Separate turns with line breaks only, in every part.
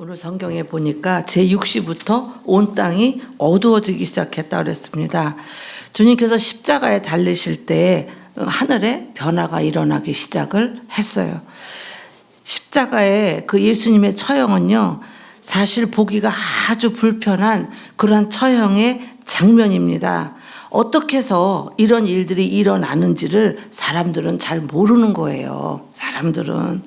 오늘 성경에 보니까 제6시부터 온 땅이 어두워지기 시작했다 그랬습니다. 주님께서 십자가에 달리실 때 하늘에 변화가 일어나기 시작을 했어요. 십자가의 그 예수님의 처형은요, 사실 보기가 아주 불편한 그러한 처형의 장면입니다. 어떻게 해서 이런 일들이 일어나는지를 사람들은 잘 모르는 거예요. 사람들은.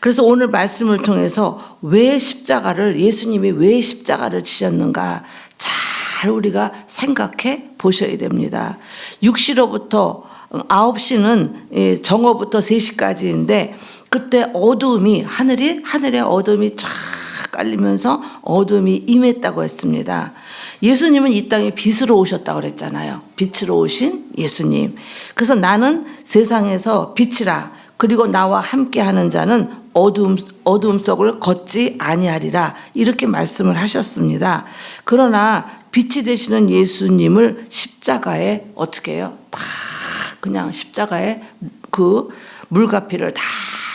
그래서 오늘 말씀을 통해서 왜 십자가를, 예수님이 왜 십자가를 지셨는가 잘 우리가 생각해 보셔야 됩니다. 6시로부터 9시는 정오부터 3시까지인데 그때 어두움이, 하늘이, 하늘에 어두움이 쫙 깔리면서 어둠이 임했다고 했습니다. 예수님은 이 땅에 빛으로 오셨다고 그랬잖아요. 빛으로 오신 예수님. 그래서 나는 세상에서 빛이라. 그리고 나와 함께 하는 자는 어두움, 어두움 속을 걷지 아니하리라. 이렇게 말씀을 하셨습니다. 그러나 빛이 되시는 예수님을 십자가에 어떻게 해요? 다 그냥 십자가에 그 물가피를 다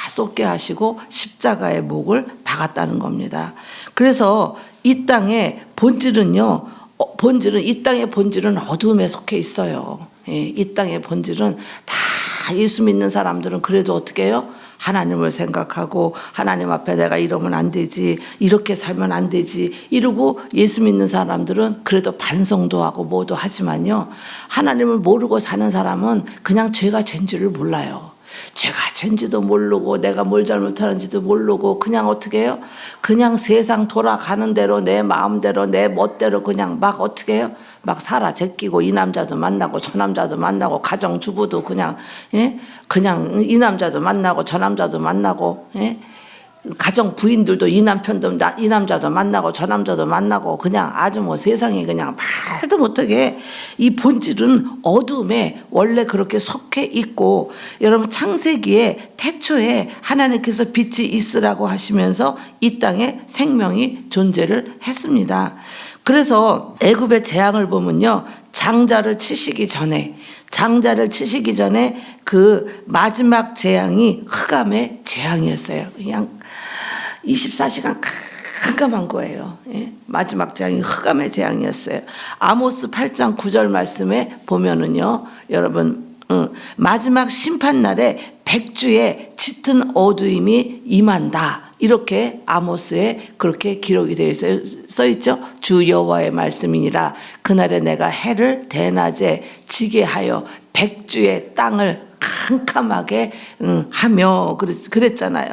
쏟게 하시고 십자가의 목을 박았다는 겁니다. 그래서 이 땅의 본질은요, 어, 본질은 이 땅의 본질은 어둠에 속해 있어요. 예, 이 땅의 본질은 다 예수 믿는 사람들은 그래도 어떻게 해요? 하나님을 생각하고 하나님 앞에 내가 이러면 안 되지 이렇게 살면 안 되지 이러고 예수 믿는 사람들은 그래도 반성도 하고 뭐도 하지만요 하나님을 모르고 사는 사람은 그냥 죄가 죄인지를 몰라요. 죄가 죄인지도 모르고 내가 뭘 잘못하는지도 모르고 그냥 어떻게 해요? 그냥 세상 돌아가는 대로 내 마음대로 내 멋대로 그냥 막 어떻게 해요? 막 살아 제끼고 이 남자도 만나고 저 남자도 만나고 가정 주부도 그냥 예? 그냥 이 남자도 만나고 저 남자도 만나고 예? 가정 부인들도 이 남편도 나- 이 남자도 만나고 저 남자도 만나고 그냥 아주 뭐 세상에 그냥 말도 못하게 이 본질은 어둠에 원래 그렇게 속해 있고 여러분 창세기에 태초에 하나님께서 빛이 있으라고 하시면서 이 땅에 생명이 존재를 했습니다. 그래서 애굽의 재앙을 보면요 장자를 치시기 전에 장자를 치시기 전에 그 마지막 재앙이 흑암의 재앙이었어요. 그냥 24시간 깜깜한 거예요. 예? 마지막 재앙이 흑암의 재앙이었어요. 아모스 8장 9절 말씀에 보면은요, 여러분, 어, 마지막 심판 날에 백주의 짙은 어두움이 임한다. 이렇게 아모스에 그렇게 기록이 되어 있어요. 써 있죠. 주 여호와의 말씀이니라. 그날에 내가 해를 대낮에 지게 하여 백주의 땅을 캄캄하게 음, 하며 그랬- 그랬 잖아요.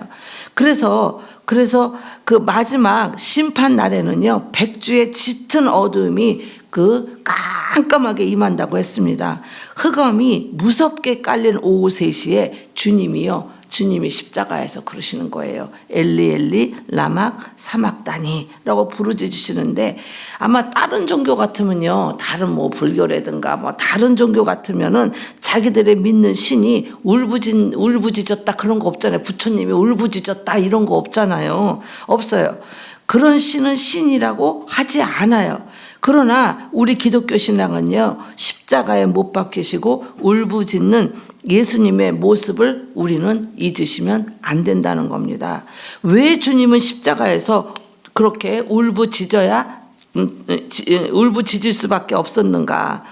그래서 그래서 그 마지막 심판 날에는요 백주의 짙은 어둠이 그 깜깜하게 임한다고 했습니다. 흑암이 무섭게 깔린 오후 3시에 주님이요 주님이 십자가에서 그러시는 거예요. 엘리 엘리 라막 사막다니라고 부르짖으시는데 아마 다른 종교 같으면요. 다른 뭐 불교라든가 뭐 다른 종교 같으면은 자기들의 믿는 신이 울부짖 울부짖었다 그런 거 없잖아요. 부처님이 울부짖었다 이런 거 없잖아요. 없어요. 그런 신은 신이라고 하지 않아요. 그러나 우리 기독교 신앙은요 십자가에 못 박히시고 울부짖는 예수님의 모습을 우리는 잊으시면 안 된다는 겁니다. 왜 주님은 십자가에서 그렇게 울부짖어야 음, 지- 울부짖을 수밖에 없었는가?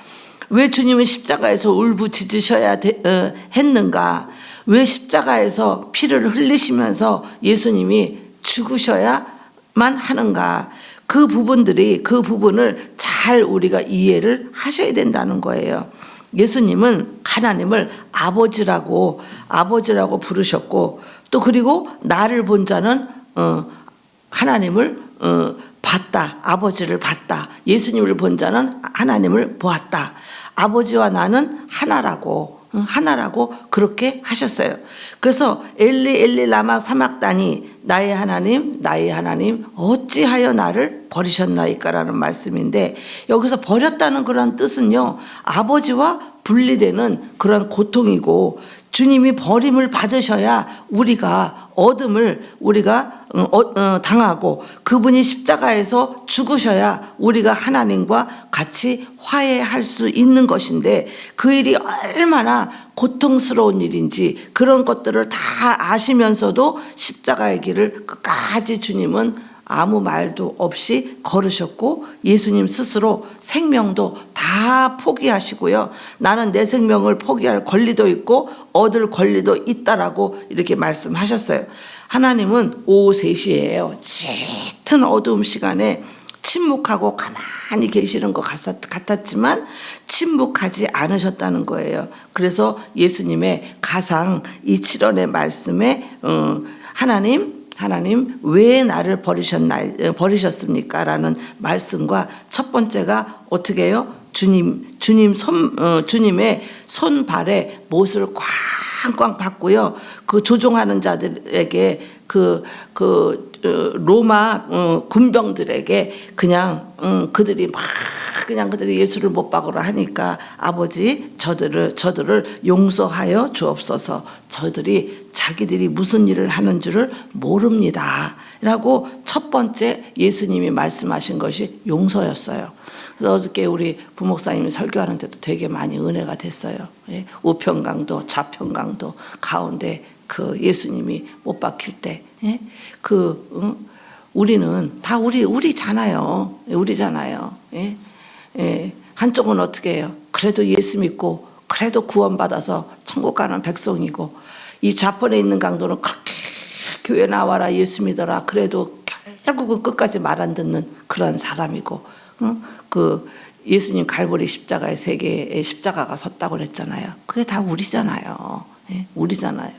왜 주님은 십자가에서 울부짖으셔야 되- 어, 했는가? 왜 십자가에서 피를 흘리시면서 예수님이 죽으셔야만 하는가? 그 부분들이 그 부분을 잘 우리가 이해를 하셔야 된다는 거예요. 예수님은 하나님을 아버지라고 아버지라고 부르셨고 또 그리고 나를 본 자는 어, 하나님을 어, 봤다 아버지를 봤다. 예수님을 본 자는 하나님을 보았다. 아버지와 나는 하나라고. 응, 하나라고 그렇게 하셨어요. 그래서 엘리 엘리 라마 사막다니 나의 하나님 나의 하나님 어찌하여 나를 버리셨나이까라는 말씀인데 여기서 버렸다는 그런 뜻은요 아버지와 분리되는 그런 고통이고 주님이 버림을 받으셔야 우리가 어둠을 우리가 어, 어, 당하고 그분이 십자가에서 죽으셔야 우리가 하나님과 같이 화해할 수 있는 것인데 그 일이 얼마나 고통스러운 일인지 그런 것들을 다 아시면서도 십자가의 길을 끝까지 주님은 아무 말도 없이 걸으셨고 예수님 스스로 생명도 다 포기하시고요. 나는 내 생명을 포기할 권리도 있고 얻을 권리도 있다라고 이렇게 말씀하셨어요. 하나님은 오후 3시예요. 짙은 어두움 시간에 침묵하고 가만히 계시는 것 같았- 같았지만 침묵하지 않으셨다는 거예요. 그래서 예수님의 가상 이 7원의 말씀에 어, 하나님 하나님 왜 나를 버리셨나 버리셨습니까? 라는 말씀과 첫 번째가 어떻게 해요? 주님 주님 손 어, 주님의 손발에 못을 꽝꽝 받고요. 그 조종하는 자들에게 그, 그, 어, 로마 어, 군병들에게 그냥, 음, 그들이 막 그냥 그들이 예수를 못 박으라 하니까 아버지 저들을, 저들을 용서하여 주옵소서 저들이 자기들이 무슨 일을 하는 줄을 모릅니다. 라고 첫 번째 예수님이 말씀하신 것이 용서였어요. 그래서 어저께 우리 부목사님이 설교하는데도 되게 많이 은혜가 됐어요. 예, 우편강도 좌편강도 가운데 그 예수님이 못 박힐 때, 예? 그 응? 우리는 다 우리 우리잖아요. 우리잖아요. 예? 예. 한쪽은 어떻게 해요? 그래도 예수 믿고 그래도 구원받아서 천국 가는 백성이고 이 좌편에 있는 강도는 그렇게 교회 나와라 예수 믿어라 그래도 결국은 끝까지 말 안 듣는 그런 사람이고 응? 그 예수님 갈보리 십자가에 세 개의 십자가가 섰다고 그랬잖아요. 그게 다 우리잖아요. 예? 우리잖아요.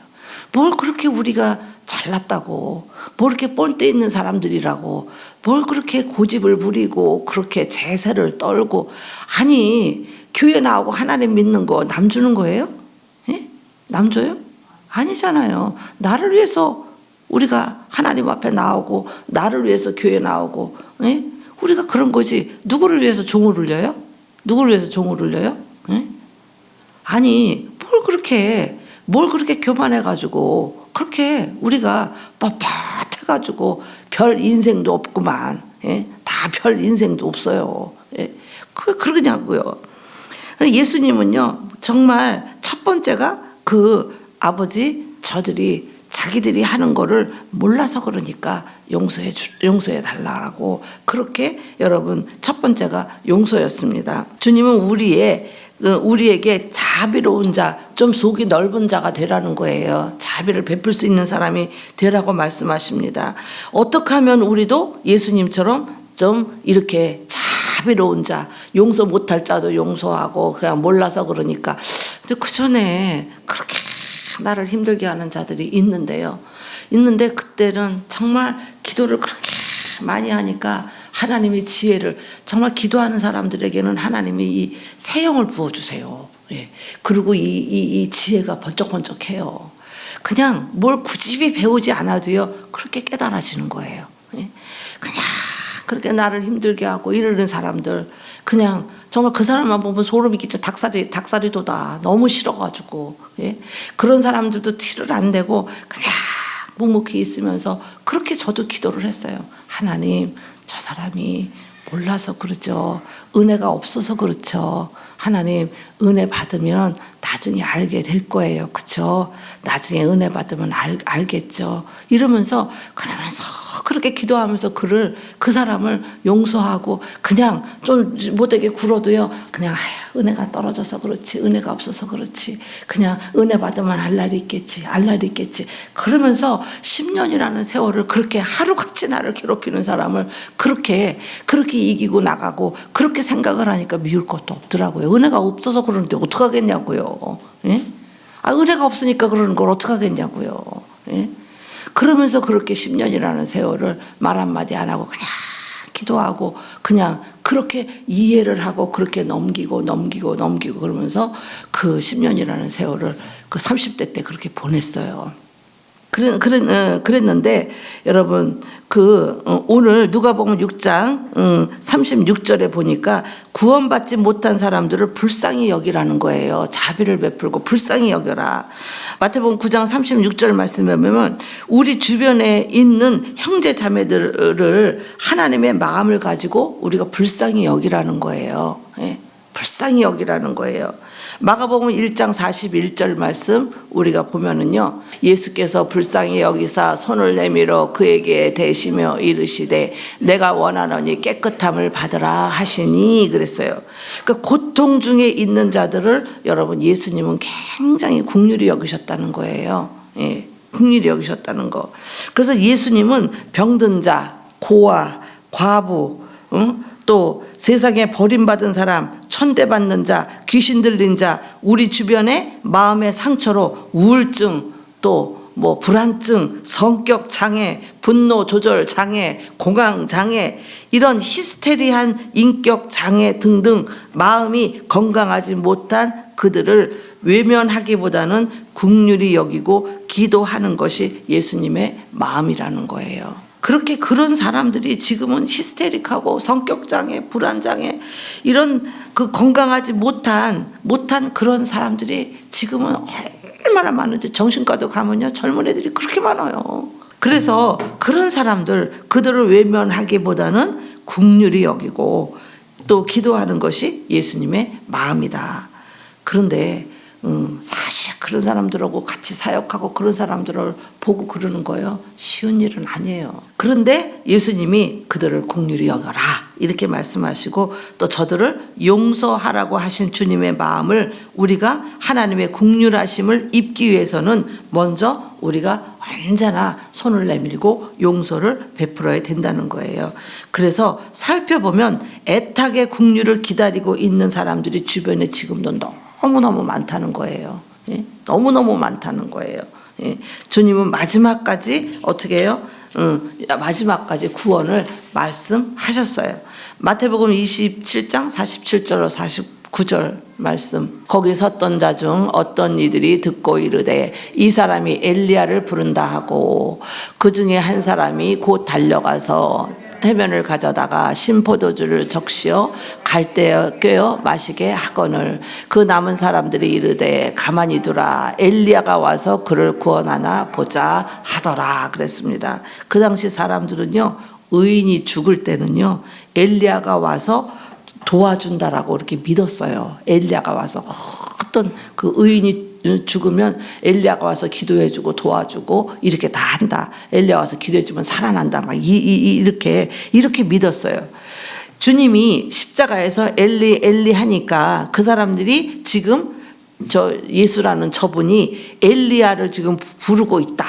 뭘 그렇게 우리가 잘났다고, 뭘 이렇게 뻔때 있는 사람들이라고, 뭘 그렇게 고집을 부리고, 그렇게 제세를 떨고, 아니, 교회 나오고 하나님 믿는 거 남 주는 거예요? 예? 남 줘요? 아니잖아요. 나를 위해서 우리가 하나님 앞에 나오고, 나를 위해서 교회 나오고, 예? 우리가 그런 거지. 누구를 위해서 종을 울려요? 누구를 위해서 종을 울려요? 예? 아니, 뭘 그렇게, 뭘 그렇게 교만해가지고, 그렇게 우리가 뻣뻣해가지고 별 인생도 없구만. 예? 다 별 인생도 없어요. 예? 그, 그러냐고요. 예수님은요, 정말 첫 번째가 그 아버지 저들이 자기들이 하는 거를 몰라서 그러니까 용서해 주, 용서해 달라고 그렇게 여러분 첫 번째가 용서였습니다. 주님은 우리의 그 우리에게 자비로운 자, 좀 속이 넓은 자가 되라는 거예요. 자비를 베풀 수 있는 사람이 되라고 말씀하십니다. 어떻게 하면 우리도 예수님처럼 좀 이렇게 자비로운 자, 용서 못할 자도 용서하고 그냥 몰라서 그러니까. 근데 그 전에 그렇게 나를 힘들게 하는 자들이 있는데요. 있는데 그때는 정말 기도를 그렇게 많이 하니까 하나님이 지혜를 정말 기도하는 사람들에게는 하나님이 이 세형을 부어주세요. 예. 그리고 이, 이, 이 지혜가 번쩍번쩍해요. 그냥 뭘 굳이 배우지 않아도요, 그렇게 깨달아지는 거예요. 예. 그냥 그렇게 나를 힘들게 하고 이러는 사람들, 그냥 정말 그 사람만 보면 소름이 끼쳐 닭살이, 닭살이 돋아. 너무 싫어가지고. 예. 그런 사람들도 티를 안 내고 그냥 묵묵히 있으면서 그렇게 저도 기도를 했어요. 하나님, 저 사람이 몰라서 그러죠. 은혜가 없어서 그렇죠. 하나님, 은혜 받으면 나중에 알게 될 거예요. 그쵸? 나중에 은혜 받으면 알, 알겠죠. 이러면서, 그러면서, 그렇게 기도하면서 그를, 그 사람을 용서하고, 그냥 좀 못되게 굴어도요. 그냥, 아휴, 은혜가 떨어져서 그렇지. 은혜가 없어서 그렇지. 그냥 은혜 받으면 알 날이 있겠지. 알 날이 있겠지. 그러면서 10년이라는 세월을 그렇게 하루같이 나를 괴롭히는 사람을 그렇게, 그렇게 이기고 나가고, 그렇게 생각을 하니까 미울 것도 없더라고요. 은혜가 없어서 그러는데 어떡하겠냐고요. 예? 아, 은혜가 없으니까 그러는 걸 어떡하겠냐고요. 예? 그러면서 그렇게 10년이라는 세월을 말 한마디 안 하고 그냥 기도하고 그냥 그렇게 이해를 하고 그렇게 넘기고 넘기고 넘기고 그러면서 그 10년이라는 세월을 그 30대 때 그렇게 보냈어요. 그랬, 그랬, 어, 그랬는데 여러분 그 어, 오늘 누가복음 6장 음, 36절에 보니까 구원받지 못한 사람들을 불쌍히 여기라는 거예요. 자비를 베풀고 불쌍히 여겨라. 마태복음 9장 36절 말씀에 보면 우리 주변에 있는 형제 자매들을 하나님의 마음을 가지고 우리가 불쌍히 여기라는 거예요. 예. 불쌍히 여기라는 거예요. 마가복음 1장 41절 말씀 우리가 보면은요. 예수께서 불쌍히 여기사 손을 내밀어 그에게 대시며 이르시되 내가 원하노니 깨끗함을 받으라 하시니 그랬어요. 그 고통 중에 있는 자들을 여러분 예수님은 굉장히 국률이 여기셨다는 거예요. 예. 국률이 여기셨다는 거. 그래서 예수님은 병든 자, 고아, 과부, 응? 또 세상에 버림받은 사람, 천대받는 자, 귀신 들린 자, 우리 주변에 마음의 상처로 우울증, 또 뭐 불안증, 성격 장애, 분노 조절 장애, 공황 장애, 이런 히스테리한 인격 장애 등등 마음이 건강하지 못한 그들을 외면하기보다는 국률이 여기고 기도하는 것이 예수님의 마음이라는 거예요. 그렇게 그런 사람들이 지금은 히스테릭하고 성격 장애, 불안 장애 이런 그 건강하지 못한 못한 그런 사람들이 지금은 얼마나 많은지 정신과도 가면요 젊은 애들이 그렇게 많아요. 그래서 그런 사람들 그들을 외면하기보다는 국률이 여기고 또 기도하는 것이 예수님의 마음이다. 그런데 음, 사실 그런 사람들하고 같이 사역하고 그런 사람들을 보고 그러는 거예요. 쉬운 일은 아니에요. 그런데 예수님이 그들을 공률히 여겨라. 이렇게 말씀하시고 또 저들을 용서하라고 하신 주님의 마음을 우리가 하나님의 국률하심을 입기 위해서는 먼저 우리가 언제나 손을 내밀고 용서를 베풀어야 된다는 거예요. 그래서 살펴보면 애타게 국률을 기다리고 있는 사람들이 주변에 지금도 너무 너무 많다는 거예요. 예? 너무너무 많다는 거예요. 예? 주님은 마지막까지 어떻게 해요? 응, 마지막까지 구원을 말씀하셨어요. 마태복음 27장 47절로 49절 말씀. 거기 섰던 자 중 어떤 이들이 듣고 이르되 이 사람이 엘리야를 부른다 하고 그 중에 한 사람이 곧 달려가서 해변을 가져다가 신포도주를 적시어 갈대에 꿰어 마시게 하거늘 그 남은 사람들이 이르되 가만히 두라 엘리야가 와서 그를 구원하나 보자 하더라 그랬습니다. 그 당시 사람들은요 의인이 죽을 때는요 엘리야가 와서 도와준다라고 이렇게 믿었어요. 엘리야가 와서 어떤 그 의인이 죽으면 엘리야가 와서 기도해주고 도와주고 이렇게 다 한다. 엘리야 와서 기도해주면 살아난다. 막 이, 이, 이렇게 이렇게 믿었어요. 주님이 십자가에서 엘리 엘리 하니까 그 사람들이 지금 저 예수라는 저분이 엘리야를 지금 부르고 있다.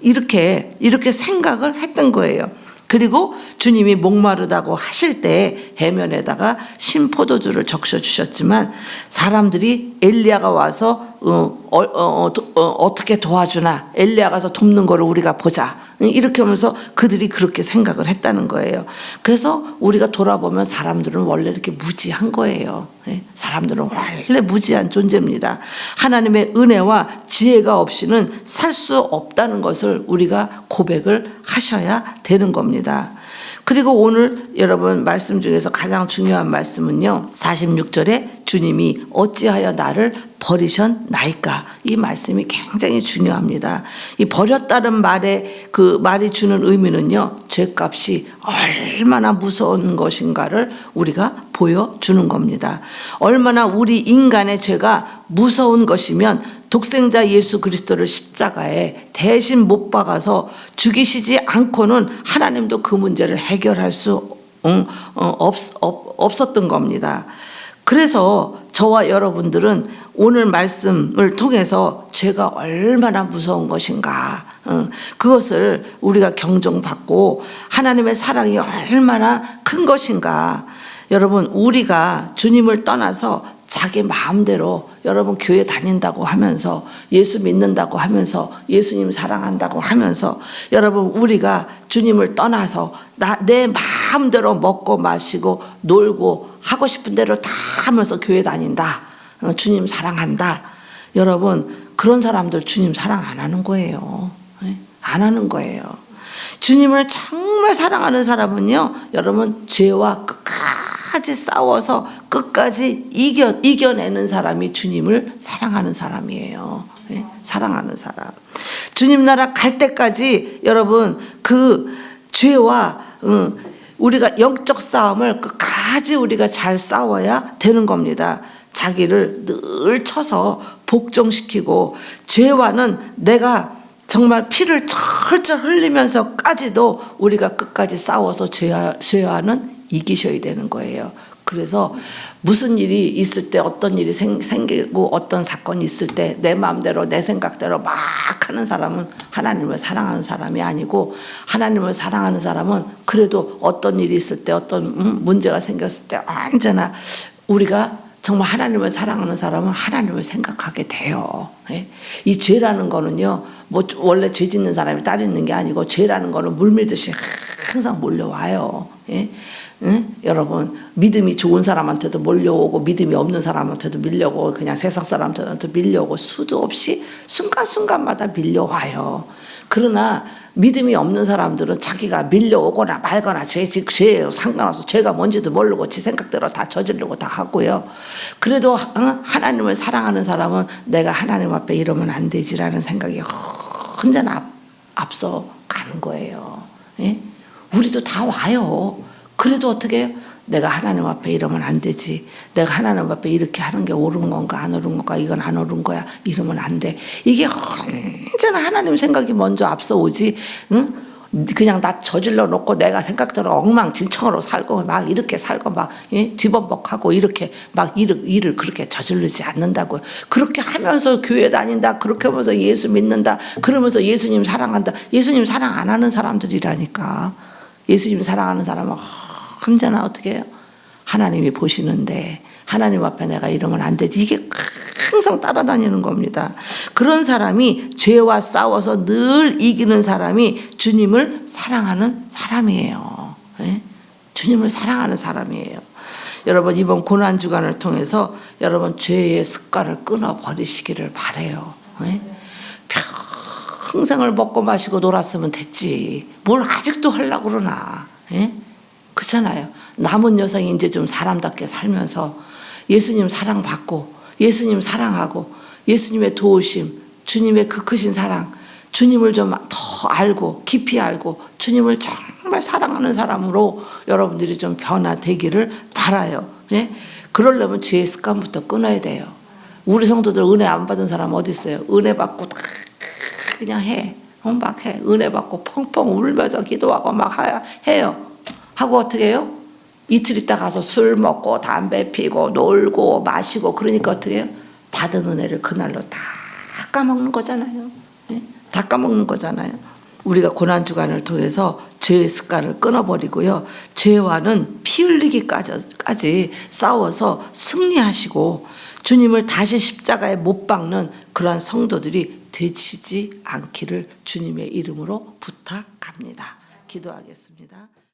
이렇게 이렇게 생각을 했던 거예요. 그리고 주님이 목마르다고 하실 때 해면에다가 신포도주를 적셔 주셨지만 사람들이 엘리야가 와서 어, 어, 어, 어, 떻게 도와주나 엘리야 가서 돕는 거를 우리가 보자 이렇게 하면서 그들이 그렇게 생각을 했다는 거예요. 그래서 우리가 돌아보면 사람들은 원래 이렇게 무지한 거예요. 예? 사람들은 원래 무지한 존재입니다. 하나님의 은혜와 지혜가 없이는 살 수 없다는 것을 우리가 고백을 하셔야 되는 겁니다. 그리고 오늘 여러분 말씀 중에서 가장 중요한 말씀은요. 46절에 주님이 어찌하여 나를 버리셨나이까 이 말씀이 굉장히 중요합니다. 이 버렸다는 말에 그 말이 주는 의미는요. 죄값이 얼마나 무서운 것인가를 우리가 보여주는 겁니다. 얼마나 우리 인간의 죄가 무서운 것이면 독생자 예수 그리스도를 십자가에 대신 못 박아서 죽이시지 않고는 하나님도 그 문제를 해결할 수 어, 없, 없었던 겁니다. 그래서 저와 여러분들은 오늘 말씀을 통해서 죄가 얼마나 무서운 것인가, 어, 그것을 우리가 경종받고 하나님의 사랑이 얼마나 큰 것인가. 여러분, 우리가 주님을 떠나서 자기 마음대로 여러분 교회 다닌다고 하면서 예수 믿는다고 하면서 예수님 사랑한다고 하면서 여러분 우리가 주님을 떠나서 나, 내 마음대로 먹고 마시고 놀고 하고 싶은 대로 다 하면서 교회 다닌다. 어, 주님 사랑한다. 여러분 그런 사람들 주님 사랑 안 하는 거예요. 예? 안 하는 거예요. 주님을 정말 사랑하는 사람은요, 여러분 죄와 끝까지 끝까지 싸워서 끝까지 이겨, 이겨내는 사람이 주님을 사랑하는 사람이에요. 네? 사랑하는 사람. 주님 나라 갈 때까지 여러분 그 죄와 음, 우리가 영적 싸움을 끝까지 우리가 잘 싸워야 되는 겁니다. 자기를 늘 쳐서 복종시키고 죄와는 내가 정말 피를 철철 흘리면서까지도 우리가 끝까지 싸워서 죄와, 죄와는 이기셔야 되는 거예요. 그래서 무슨 일이 있을 때 어떤 일이 생, 생기고 어떤 사건이 있을 때 내 마음대로 내 생각대로 막 하는 사람은 하나님을 사랑하는 사람이 아니고 하나님을 사랑하는 사람은 그래도 어떤 일이 있을 때 어떤 음, 문제가 생겼을 때 언제나 우리가 정말 하나님을 사랑하는 사람은 하나님을 생각하게 돼요. 예? 이 죄라는 거는요, 뭐 원래 죄 짓는 사람이 따로 있는 게 아니고 죄라는 거는 물 밀듯이 항상 몰려와요. 예? 응? 여러분 믿음이 좋은 사람한테도 몰려오고 믿음이 없는 사람한테도 밀려오고 그냥 세상 사람한테도 밀려오고 수도 없이 순간순간마다 밀려와요. 그러나 믿음이 없는 사람들은 자기가 밀려오거나 말거나 죄, 죄에 상관없어 죄가 뭔지도 모르고 지 생각대로 다 저지르고 다 하고요. 그래도 어? 하나님을 사랑하는 사람은 내가 하나님 앞에 이러면 안 되지라는 생각이 언제나 앞, 앞서 가는 거예요. 예? 우리도 다 와요. 그래도 어떻게 해요? 내가 하나님 앞에 이러면 안 되지. 내가 하나님 앞에 이렇게 하는 게 옳은 건가 안 옳은 건가 이건 안 옳은 거야. 이러면 안 돼. 이게 언제나 하나님 생각이 먼저 앞서 오지. 응? 그냥 나 저질러 놓고 내가 생각대로 엉망진창으로 살고 막 이렇게 살고 막 예? 뒤범벅하고 이렇게 막 일을, 일을 그렇게 저지르지 않는다고요. 그렇게 하면서 교회 다닌다. 그렇게 하면서 예수 믿는다. 그러면서 예수님 사랑한다. 예수님 사랑 안 하는 사람들이라니까. 예수님 사랑하는 사람은 언제나 어떻게 해요? 하나님이 보시는데 하나님 앞에 내가 이러면 안 되지. 이게 항상 따라다니는 겁니다. 그런 사람이 죄와 싸워서 늘 이기는 사람이 주님을 사랑하는 사람이에요. 예? 주님을 사랑하는 사람이에요. 여러분 이번 고난 주간을 통해서 여러분 죄의 습관을 끊어 버리시기를 바래요. 예? 평생을 먹고 마시고 놀았으면 됐지. 뭘 아직도 하려고 그러나. 예? 그렇잖아요. 남은 여성이 이제 좀 사람답게 살면서 예수님 사랑받고 예수님 사랑하고 예수님의 도우심, 주님의 그 크신 사랑, 주님을 좀 더 알고 깊이 알고 주님을 정말 사랑하는 사람으로 여러분들이 좀 변화되기를 바라요. 예? 그러려면 죄의 습관부터 끊어야 돼요. 우리 성도들 은혜 안 받은 사람 어디 있어요? 은혜 받고 다 그냥 해. 어, 막 해. 은혜 받고 펑펑 울면서 기도하고 막 하- 해요. 하고 어떻게 해요? 이틀 있다 가서 술 먹고 담배 피고 놀고 마시고 그러니까 어떻게 해요? 받은 은혜를 그날로 다 까먹는 거잖아요. 예? 다 까먹는 거잖아요. 우리가 고난 주간을 통해서 죄의 습관을 끊어버리고요. 죄와는 피 흘리기까지 싸워서 승리하시고 주님을 다시 십자가에 못 박는 그러한 성도들이 되치지 않기를 주님의 이름으로 부탁합니다. 기도하겠습니다.